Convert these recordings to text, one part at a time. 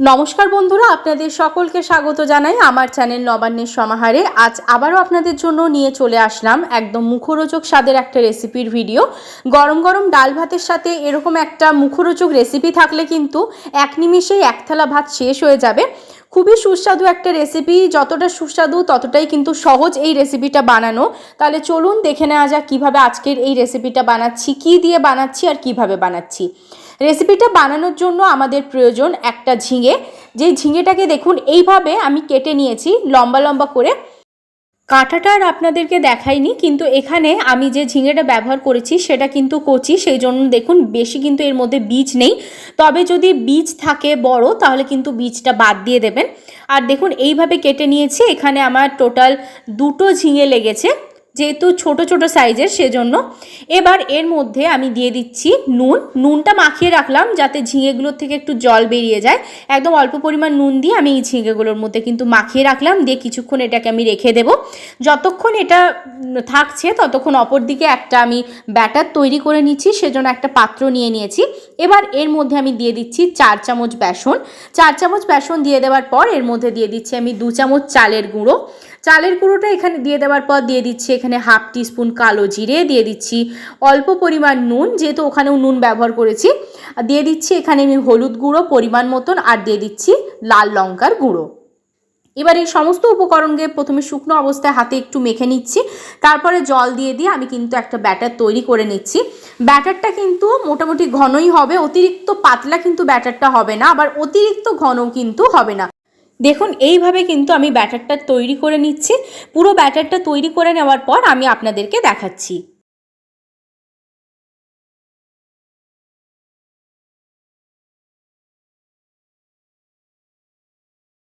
নমস্কার বন্ধুরা, আপনাদের সকলকে স্বাগত জানাই আমার চ্যানেল নবান্নের সমাহারে। আজ আবারও আপনাদের জন্য নিয়ে চলে আসলাম একদম মুখরোচক স্বাদের একটা রেসিপির ভিডিও। গরম গরম ডাল ভাতের সাথে এরকম একটা মুখরোচক রেসিপি থাকলে কিন্তু এক নিমিষেই এক থালা ভাত শেষ হয়ে যাবে। খুবই সুস্বাদু একটা রেসিপি, যতটা সুস্বাদু ততটাই কিন্তু সহজ এই রেসিপিটা বানানো। তাহলে চলুন দেখে নেওয়া যাক কীভাবে আজকের এই রেসিপিটা বানাচ্ছি, কী দিয়ে বানাচ্ছি আর কীভাবে বানাচ্ছি। রেসিপিটা বানানোর জন্য আমাদের প্রয়োজন একটা ঝিঙে। যেই ঝিঙেটাকে দেখুন, এইভাবে আমি কেটে নিয়েছি লম্বা লম্বা করে। কাঁটাটা আর আপনাদেরকে দেখাইনি, কিন্তু এখানে আমি যে ঝিঙেটা ব্যবহার করেছি সেটা কিন্তু কচি, সেই জন্য দেখুন বেশি কিন্তু এর মধ্যে বীজ নেই। তবে যদি বীজ থাকে বড়, তাহলে কিন্তু বীজটা বাদ দিয়ে দেবেন। আর দেখুন, এইভাবে কেটে নিয়েছি, এখানে আমার টোটাল দুটো ঝিঙে লেগেছে। যেহেতু ছোট ছোট সাইজের সেজন্য। এবার এর মধ্যে আমি দিয়ে দিচ্ছি নুন। নুনটা মাখিয়ে রাখলাম যাতে ঝিঙেগুলোর থেকে একটু জল বেরিয়ে যায়। একদম অল্প পরিমাণ নুন দিয়ে আমি এই ঝিঙেগুলোর মধ্যে কিন্তু মাখিয়ে রাখলাম। দিয়ে কিছুক্ষণ এটাকে আমি রেখে দেব। যতক্ষণ এটা থাকছে, ততক্ষণ অপর দিকে একটা আমি ব্যাটার তৈরি করে নিচ্ছি। সেজন্য একটা পাত্র নিয়ে নিয়েছি। এবার এর মধ্যে আমি দিয়ে দিচ্ছি চার চামচ বেসন। চার চামচ বেসন দিয়ে দেওয়ার পর এর মধ্যে দিয়ে দিচ্ছি আমি দু চামচ চালের গুঁড়ো। চালের গুঁড়োটা এখানে দিয়ে দেওয়ার পর দিয়ে দিচ্ছি এখানে হাফ টিস্পুন কালো জিরে, দিয়ে দিচ্ছি অল্প পরিমাণ নুন, যেহেতু ওখানেও নুন ব্যবহার করেছি। দিয়ে দিচ্ছি এখানে আমি হলুদ গুঁড়ো পরিমাণ মতন, আর দিয়ে দিচ্ছি লাল লঙ্কার গুঁড়ো। এবার এই সমস্ত উপকরণকে প্রথমে শুকনো অবস্থায় হাতে একটু মেখে নিচ্ছি। তারপরে জল দিয়ে দিয়ে আমি কিন্তু একটা ব্যাটার তৈরি করে নিচ্ছি। ব্যাটারটা কিন্তু মোটামুটি ঘনই হবে, অতিরিক্ত পাতলা কিন্তু ব্যাটারটা হবে না, আবার অতিরিক্ত ঘনও কিন্তু হবে না। দেখুন, এইভাবে কিন্তু আমি ব্যাটারটা তৈরি করে নিচ্ছি। পুরো ব্যাটারটা তৈরি করে নেওয়ার পর আমি আপনাদেরকে দেখাচ্ছি।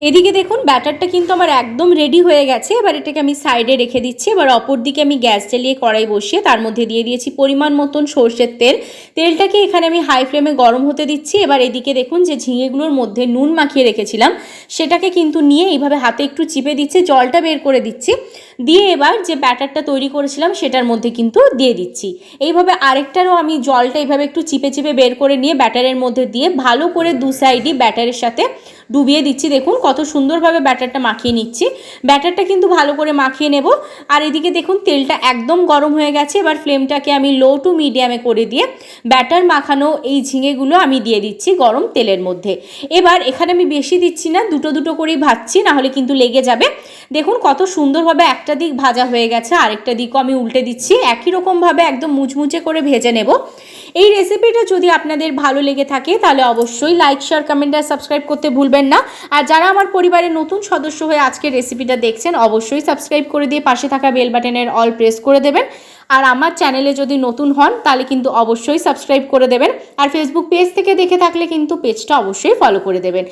এদিকে দেখুন, ব্যাটারটা কিন্তু আমার একদম রেডি হয়ে গেছে। এবার এটাকে আমি সাইডে রেখে দিচ্ছি। এবার অপর দিকে আমি গ্যাস জ্বালিয়ে কড়াই বসিয়ে তার মধ্যে দিয়ে দিয়েছি পরিমাণ মতন সর্ষের তেল। তেলটাকে এখানে আমি হাই ফ্লেমে গরম হতে দিচ্ছি। এবার এদিকে দেখুন, যে ঝিঙেগুলোর মধ্যে নুন মাখিয়ে রেখেছিলাম, সেটাকে কিন্তু নিয়ে এইভাবে হাতে একটু চিপে দিচ্ছি, জলটা বের করে দিচ্ছি। দিয়ে এবার যে ব্যাটারটা তৈরি করেছিলাম, সেটার মধ্যে কিন্তু দিয়ে দিচ্ছি। এইভাবে আরেকটারও আমি জলটা এইভাবে একটু চিপে চিপে বের করে নিয়ে ব্যাটারের মধ্যে দিয়ে ভালো করে দু সাইডই ব্যাটারের সাথে ডুবিয়ে দিচ্ছি। দেখুন কত সুন্দরভাবে ব্যাটারটা মাখিয়ে নিচ্ছি। ব্যাটারটা কিন্তু ভালো করে মাখিয়ে নেব। আর এদিকে দেখুন, তেলটা একদম গরম হয়ে গেছে। এবার ফ্লেমটাকে আমি লো টু মিডিয়ামে করে দিয়ে ব্যাটার মাখানো এই ঝিঙেগুলো আমি দিয়ে দিচ্ছি গরম তেলের মধ্যে। এবার এখানে আমি বেশি দিচ্ছি না, দুটো দুটো করেই ভাজছি, নাহলে কিন্তু লেগে যাবে। দেখুন, কত সুন্দরভাবে একটা দিক ভাজা হয়ে গেছে, আরেকটা দিকও আমি উল্টে দিচ্ছি। একই রকমভাবে একদম মুচমুচে করে ভেজে নেব। এই রেসিপিটা যদি আপনাদের ভালো লেগে থাকে, তাহলে অবশ্যই লাইক শেয়ার কমেন্ট আর সাবস্ক্রাইব করতে ভুলবেন না। আর যারা আমার পরিবারের নতুন সদস্য হয়ে আজকের রেসিপিটা দেখছেন, অবশ্যই সাবস্ক্রাইব করে দিয়ে পাশে থাকা বেল বাটনের অল প্রেস করে দেবেন। আর আমার চ্যানেলে যদি নতুন হন, তাহলে কিন্তু অবশ্যই সাবস্ক্রাইব করে দেবেন। আর ফেসবুক পেজ থেকে দেখে থাকলে কিন্তু পেজটা অবশ্যই ফলো করে দেবেন।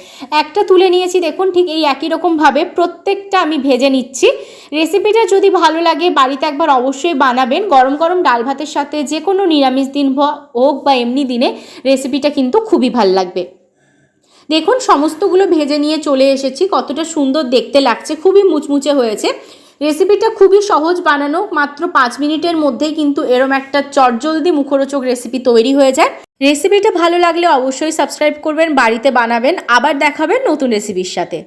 একটা তুলে নিয়েছি, দেখুন ঠিক এই একই রকমভাবে প্রত্যেকটা আমি ভেজে নিচ্ছি। রেসিপিটা যদি ভালো লাগে, বাড়িতে একবার অবশ্যই বানাবেন। গরম গরম ডাল ভাতের সাথে যে কোনো নিরামিষ দিন হোক বা এমনি দিনে রেসিপিটা কিন্তু খুবই ভালো লাগবে। দেখুন, সমস্তগুলো ভেজে নিয়ে চলে এসেছি। কতটা সুন্দর দেখতে লাগছে, খুবই মুচমুচে হয়েছে। রেসিপিটা খুবই সহজ বানানো, মাত্র পাঁচ মিনিটের মধ্যেই কিন্তু এরম একটা চটজলদি মুখরোচক রেসিপি তৈরি হয়ে যায়। রেসিপিটা ভালো লাগলে অবশ্যই সাবস্ক্রাইব করবেন, বাড়িতে বানাবেন। আবার দেখাবেন নতুন রেসিপির সাথে।